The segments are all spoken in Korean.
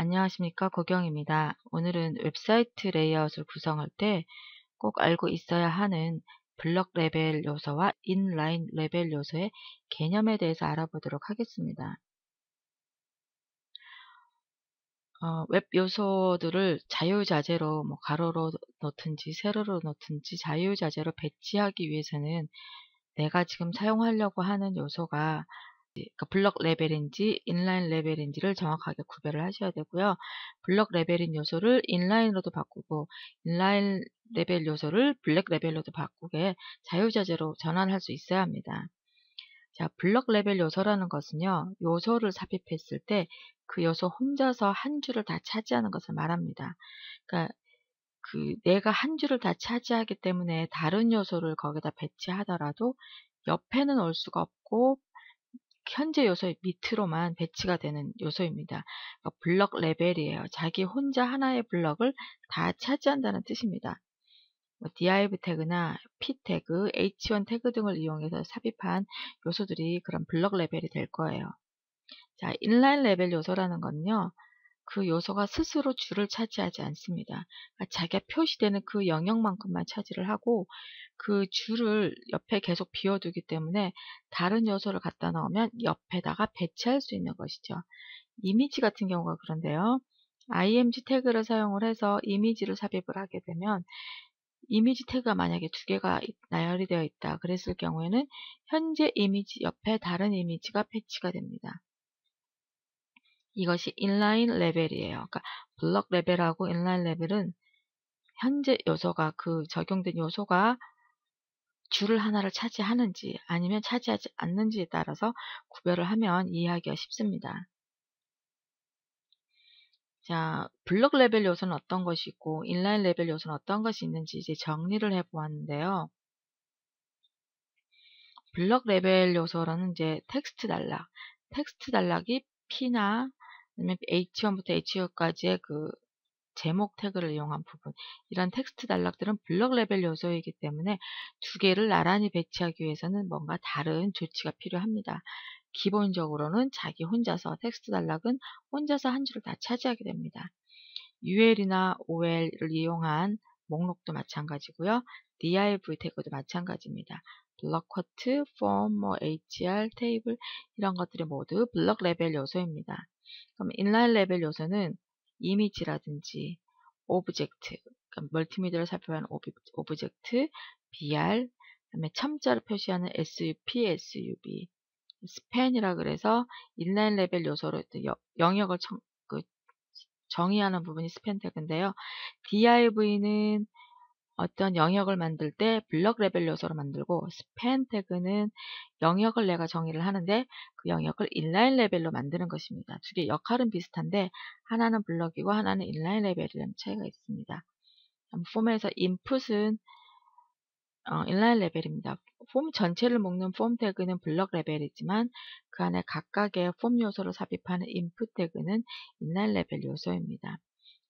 안녕하십니까 고경입니다. 오늘은 웹사이트 레이아웃을 구성할 때 꼭 알고 있어야 하는 블럭 레벨 요소와 인라인 레벨 요소의 개념에 대해서 알아보도록 하겠습니다. 어, 웹 요소들을 자유자재로 뭐 가로로 놓든지 세로로 놓든지 자유자재로 배치하기 위해서는 내가 지금 사용하려고 하는 요소가 그러니까 블럭 레벨인지 인라인 레벨인지를 정확하게 구별을 하셔야 되고요. 블럭 레벨인 요소를 인라인으로도 바꾸고 인라인 레벨 요소를 블랙 레벨로도 바꾸게 자유자재로 전환할 수 있어야 합니다. 자, 블럭 레벨 요소라는 것은요. 요소를 삽입했을 때 그 요소 혼자서 한 줄을 다 차지하는 것을 말합니다. 그러니까 그 내가 한 줄을 다 차지하기 때문에 다른 요소를 거기다 배치하더라도 옆에는 올 수가 없고 현재 요소의 밑으로만 배치가 되는 요소입니다. 그러니까 블럭 레벨이에요. 자기 혼자 하나의 블럭을 다 차지한다는 뜻입니다. 뭐 div 태그나 p 태그, h1 태그 등을 이용해서 삽입한 요소들이 그런 블럭 레벨이 될 거예요. 자, 인라인 레벨 요소라는 건요. 그 요소가 스스로 줄을 차지하지 않습니다. 그러니까 자기가 표시되는 그 영역만큼만 차지를 하고 그 줄을 옆에 계속 비워두기 때문에 다른 요소를 갖다 넣으면 옆에다가 배치할 수 있는 것이죠. 이미지 같은 경우가 그런데요. img 태그를 사용을 해서 이미지를 삽입을 하게 되면 이미지 태그가 만약에 두 개가 나열이 되어 있다 그랬을 경우에는 현재 이미지 옆에 다른 이미지가 배치가 됩니다. 이것이 인라인 레벨이에요. 그러니까 블럭 레벨하고 인라인 레벨은 현재 요소가 그 적용된 요소가 줄을 하나를 차지하는지 아니면 차지하지 않는지에 따라서 구별을 하면 이해하기가 쉽습니다. 자, 블럭 레벨 요소는 어떤 것이 있고 인라인 레벨 요소는 어떤 것이 있는지 이제 정리를 해 보았는데요. 블럭 레벨 요소라는 이제 텍스트 단락, 텍스트 단락이 P나 아니면 H1부터 H2까지의 그 제목 태그를 이용한 부분 이런 텍스트 단락들은 블럭 레벨 요소이기 때문에 두 개를 나란히 배치하기 위해서는 뭔가 다른 조치가 필요합니다. 기본적으로는 자기 혼자서 텍스트 단락은 혼자서 한 줄을 다 차지하게 됩니다. UL이나 OL을 이용한 목록도 마찬가지고요. div 태그도 마찬가지입니다. 블럭 커트, 폼, 뭐 hr, 테이블 이런 것들이 모두 블럭 레벨 요소입니다. 그럼 인라인 레벨 요소는 이미지라든지 오브젝트, 그러니까 멀티미디어를 살펴보는 오브젝트, BR, 그다음에 첨자를 표시하는 SUP, SUB, 스팬이라 그래서 인라인 레벨 요소로 영역을 청, 그 정의하는 부분이 스팬 태그인데요. div는 어떤 영역을 만들 때 블럭 레벨 요소로 만들고 태그는 영역을 내가 정의를 하는데 그 영역을 인라인 레벨로 만드는 것입니다. 두 개 역할은 비슷한데 하나는 블럭이고 하나는 인라인 레벨이라는 차이가 있습니다. 폼에서 input은 어, 인라인 레벨입니다. 폼 전체를 묶는 폼 태그는 블럭 레벨이지만 그 안에 각각의 폼 요소를 삽입하는 input 태그는 인라인 레벨 요소입니다.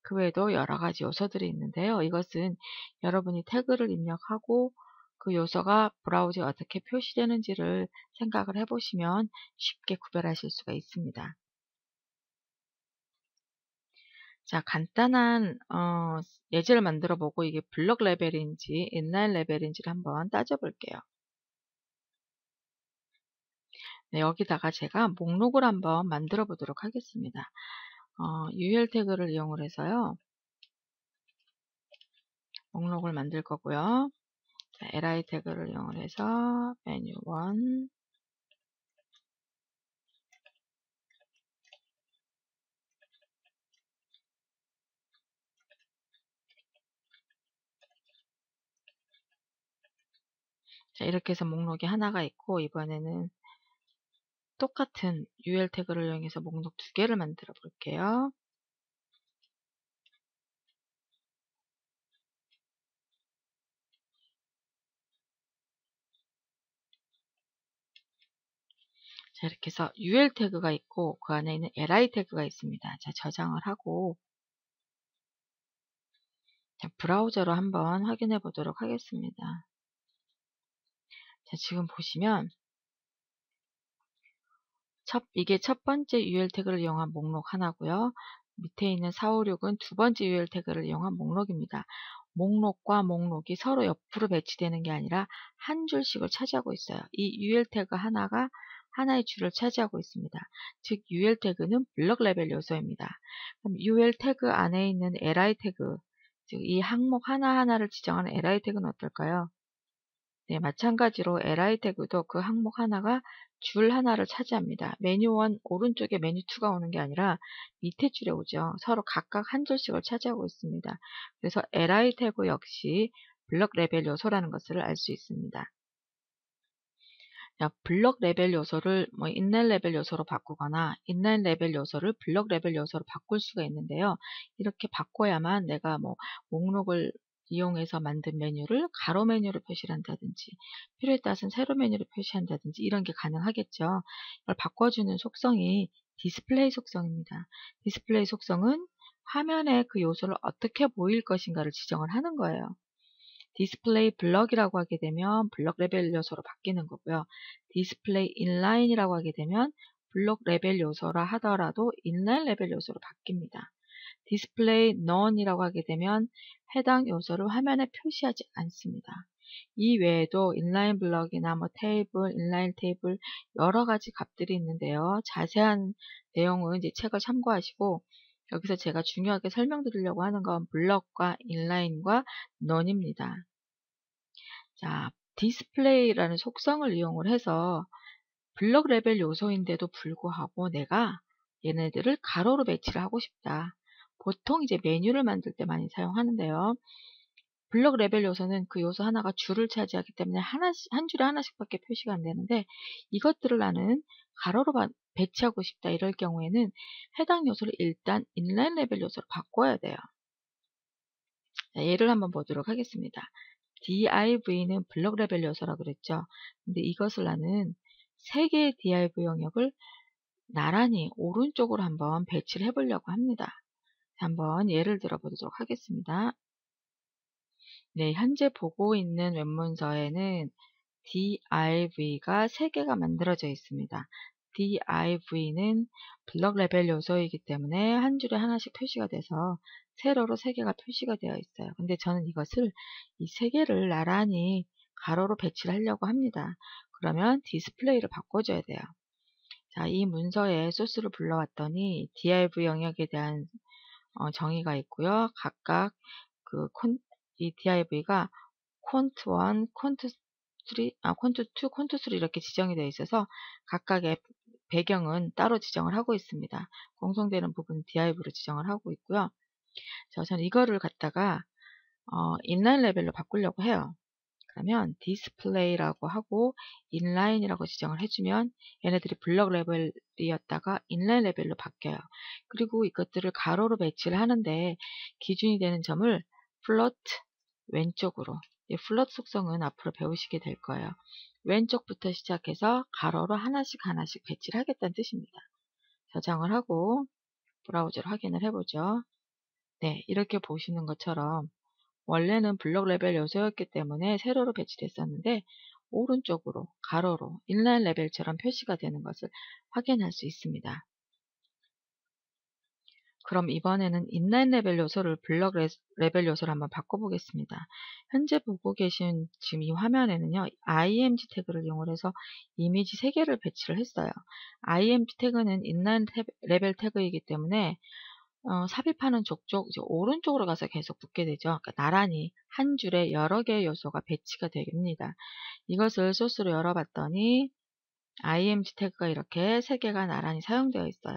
그 외에도 여러 가지 요소들이 있는데요. 이것은 여러분이 태그를 입력하고 그 요소가 브라우저에 어떻게 표시되는지를 생각을 해보시면 쉽게 구별하실 수가 있습니다. 자, 간단한 어, 예제를 만들어 보고 이게 블럭 레벨인지 인라인 레벨인지를 한번 따져볼게요. 네, 여기다가 제가 목록을 한번 만들어 보도록 하겠습니다. 어, UL 태그를 이용을 해서요. 목록을 만들 거고요. 자, li 태그를 이용을 해서 메뉴 1 자, 이렇게 해서 목록이 하나가 있고 이번에는 똑같은 UL 태그를 이용해서 목록 두 개를 만들어 볼게요. 자, 이렇게 해서 UL 태그가 있고 그 안에 있는 li 태그가 있습니다. 자, 저장을 하고 자, 브라우저로 한번 확인해 보도록 하겠습니다. 자, 지금 보시면 첫, 이게 첫 번째 UL 태그를 이용한 목록 하나고요. 밑에 있는 456은 두 번째 UL 태그를 이용한 목록입니다. 목록과 목록이 서로 옆으로 배치되는 게 아니라 한 줄씩을 차지하고 있어요. 이 UL 태그 하나가 하나의 줄을 차지하고 있습니다. 즉 UL 태그는 블럭 레벨 요소입니다. 그럼 UL 태그 안에 있는 li 태그, 즉 이 항목 하나하나를 지정하는 li 태그는 어떨까요? 네, 마찬가지로 li 태그도 그 항목 하나가 줄 하나를 차지합니다. 메뉴 1 오른쪽에 메뉴 2가 오는 게 아니라 밑에 줄에 오죠. 서로 각각 한 줄씩을 차지하고 있습니다. 그래서 li 태그 역시 블럭 레벨 요소라는 것을 알 수 있습니다. 자, 블럭 레벨 요소를 뭐 인라인 레벨 요소로 바꾸거나 인라인 레벨 요소를 블럭 레벨 요소로 바꿀 수가 있는데요. 이렇게 바꿔야만 내가 뭐 목록을 이용해서 만든 메뉴를 가로 메뉴로 표시를 한다든지 필요에 따라서는 세로 메뉴로 표시한다든지 이런 게 가능하겠죠. 이걸 바꿔주는 속성이 디스플레이 속성입니다. 디스플레이 속성은 화면에 그 요소를 어떻게 보일 것인가를 지정을 하는 거예요. 디스플레이 블럭이라고 하게 되면 블럭 레벨 요소로 바뀌는 거고요. 디스플레이 인라인이라고 하게 되면 블록 레벨 요소라 하더라도 인라인 레벨 요소로 바뀝니다. 디스플레이 none이라고 하게 되면 해당 요소를 화면에 표시하지 않습니다. 이 외에도 인라인 블럭이나 뭐 테이블, 인라인 테이블 여러 가지 값들이 있는데요. 자세한 내용은 이제 책을 참고하시고 여기서 제가 중요하게 설명드리려고 하는 건 블럭과 인라인과 none입니다. 자, 디스플레이라는 속성을 이용을 해서 블럭 레벨 요소인데도 불구하고 내가 얘네들을 가로로 배치를 하고 싶다. 보통 이제 메뉴를 만들 때 많이 사용하는데요. 블럭 레벨 요소는 그 요소 하나가 줄을 차지하기 때문에 하나씩, 한 줄에 하나씩밖에 표시가 안 되는데 이것들을 나는 가로로 배치하고 싶다 이럴 경우에는 해당 요소를 일단 인라인 레벨 요소로 바꿔야 돼요. 자, 예를 한번 보도록 하겠습니다. div는 블럭 레벨 요소라고 그랬죠. 근데 이것을 나는 3개의 div 영역을 나란히 오른쪽으로 한번 배치를 해보려고 합니다. 한번 예를 들어 보도록 하겠습니다. 네, 현재 보고 있는 웹문서에는 div가 3개가 만들어져 있습니다. div는 블럭 레벨 요소이기 때문에 한 줄에 하나씩 표시가 돼서 세로로 3개가 표시가 되어 있어요. 근데 저는 이것을 이 3개를 나란히 가로로 배치를 하려고 합니다. 그러면 디스플레이를 바꿔줘야 돼요. 자, 이 문서에 소스를 불러왔더니 div 영역에 대한 어, 정의가 있고요. 각각 그 콘, 이 div가 콘트 1, 콘트 3, 아, 콘트 2, 콘트 3 이렇게 지정이 되어 있어서 각각의 배경은 따로 지정을 하고 있습니다. 공성되는 부분 div로 지정을 하고 있고요. 자, 저는 이거를 갖다가 어, 인라인 레벨로 바꾸려고 해요. 그러면 디스플레이라고 하고 인라인이라고 지정을 해주면 얘네들이 블럭 레벨이었다가 인라인 레벨로 바뀌어요. 그리고 이것들을 가로로 배치를 하는데 기준이 되는 점을 플롯 왼쪽으로 이 플롯 속성은 앞으로 배우시게 될 거예요. 왼쪽부터 시작해서 가로로 하나씩 하나씩 배치를 하겠다는 뜻입니다. 저장을 하고 브라우저를 확인을 해보죠. 네, 이렇게 보시는 것처럼 원래는 블록 레벨 요소였기 때문에 세로로 배치됐었는데 오른쪽으로 가로로 인라인 레벨처럼 표시가 되는 것을 확인할 수 있습니다. 그럼 이번에는 인라인 레벨 요소를 블럭 레벨 요소로 한번 바꿔보겠습니다. 현재 보고 계신 지금 이 화면에는요. img 태그를 이용해서 이미지 3개를 배치를 했어요. img 태그는 인라인 레벨 태그이기 때문에 어, 삽입하는 족족 이제 오른쪽으로 가서 계속 붙게 되죠. 그러니까 나란히 한 줄에 여러 개의 요소가 배치가 됩니다. 이것을 소스로 열어봤더니 img 태그가 이렇게 세 개가 나란히 사용되어 있어요.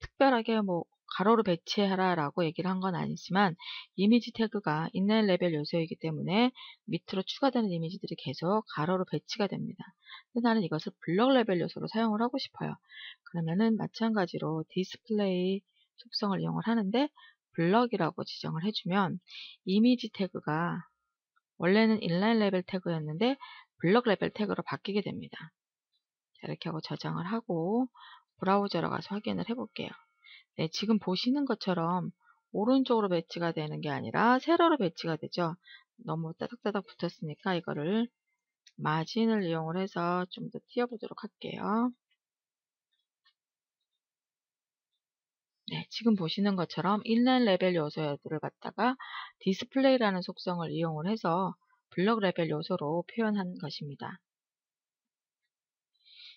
특별하게 뭐 가로로 배치하라 라고 얘기를 한 건 아니지만 이미지 태그가 인라인 레벨 요소이기 때문에 밑으로 추가되는 이미지들이 계속 가로로 배치가 됩니다. 근데 나는 이것을 블럭 레벨 요소로 사용을 하고 싶어요. 그러면은 마찬가지로 디스플레이 속성을 이용을 하는데 블럭이라고 지정을 해주면 이미지 태그가 원래는 인라인 레벨 태그였는데 블럭 레벨 태그로 바뀌게 됩니다. 자, 이렇게 하고 저장을 하고 브라우저로 가서 확인을 해볼게요. 네, 지금 보시는 것처럼 오른쪽으로 배치가 되는 게 아니라 세로로 배치가 되죠. 너무 따닥따닥 붙었으니까 이거를 마진을 이용을 해서 좀 더 띄워보도록 할게요. 네, 지금 보시는 것처럼 인라인 레벨 요소들을 갖다가 디스플레이라는 속성을 이용을 해서 블럭 레벨 요소로 표현한 것입니다.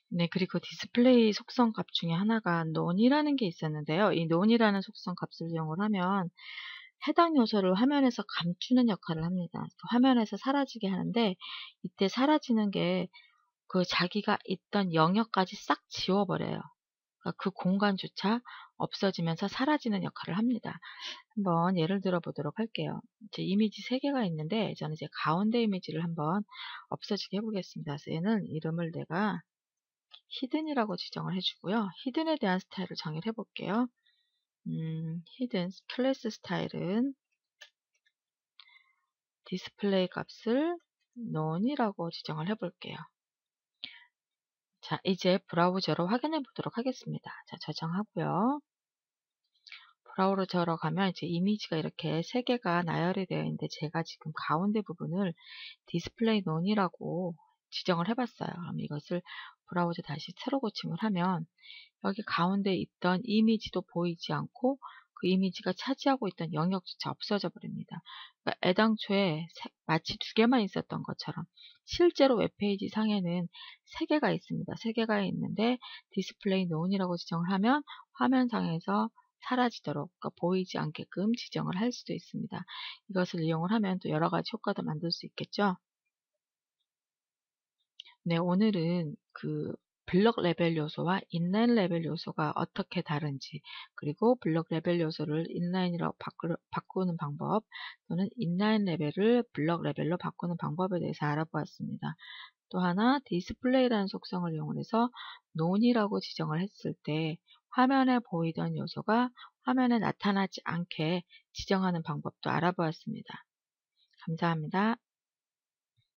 네, 그리고 디스플레이 속성 값 중에 하나가 논이라는 게 있었는데요. 이 논이라는 속성 값을 이용을 하면 해당 요소를 화면에서 감추는 역할을 합니다. 화면에서 사라지게 하는데 이때 사라지는 게 그 자기가 있던 영역까지 싹 지워버려요. 그러니까 그 공간조차 없어지면서 사라지는 역할을 합니다. 한번 예를 들어 보도록 할게요. 제 이미지 3개가 있는데 저는 이제 가운데 이미지를 한번 없어지게 해보겠습니다. 얘는 이름을 내가 히든이라고 지정을 해주고요. 히든에 대한 스타일을 정의를 해볼게요. 음, 히든 클래스 스타일은 디스플레이 값을 none이라고 지정을 해볼게요. 자, 이제 브라우저로 확인해 보도록 하겠습니다. 자, 저장하고요. 브라우저로 가면 이제 이미지가 이렇게 세 개가 나열이 되어 있는데 제가 지금 가운데 부분을 디스플레이 논이라고 지정을 해봤어요. 그럼 이것을 브라우저 다시 새로 고침을 하면 여기 가운데 있던 이미지도 보이지 않고 그 이미지가 차지하고 있던 영역조차 없어져 버립니다. 그러니까 애당초에 마치 두 개만 있었던 것처럼 실제로 웹페이지 상에는 세 개가 있습니다. 세 개가 있는데 디스플레이 논이라고 지정을 하면 화면상에서 사라지도록 그러니까 보이지 않게끔 지정을 할 수도 있습니다. 이것을 이용을 하면 또 여러 가지 효과도 만들 수 있겠죠. 네, 오늘은 그 블럭 레벨 요소와 인라인 레벨 요소가 어떻게 다른지 그리고 블럭 레벨 요소를 인라인으로 바꾸, 는 방법 또는 인라인 레벨을 블럭 레벨로 바꾸는 방법에 대해서 알아보았습니다. 또 하나 디스플레이라는 속성을 이용해서 논이라고 지정을 했을 때 화면에 보이던 요소가 화면에 나타나지 않게 지정하는 방법도 알아보았습니다. 감사합니다.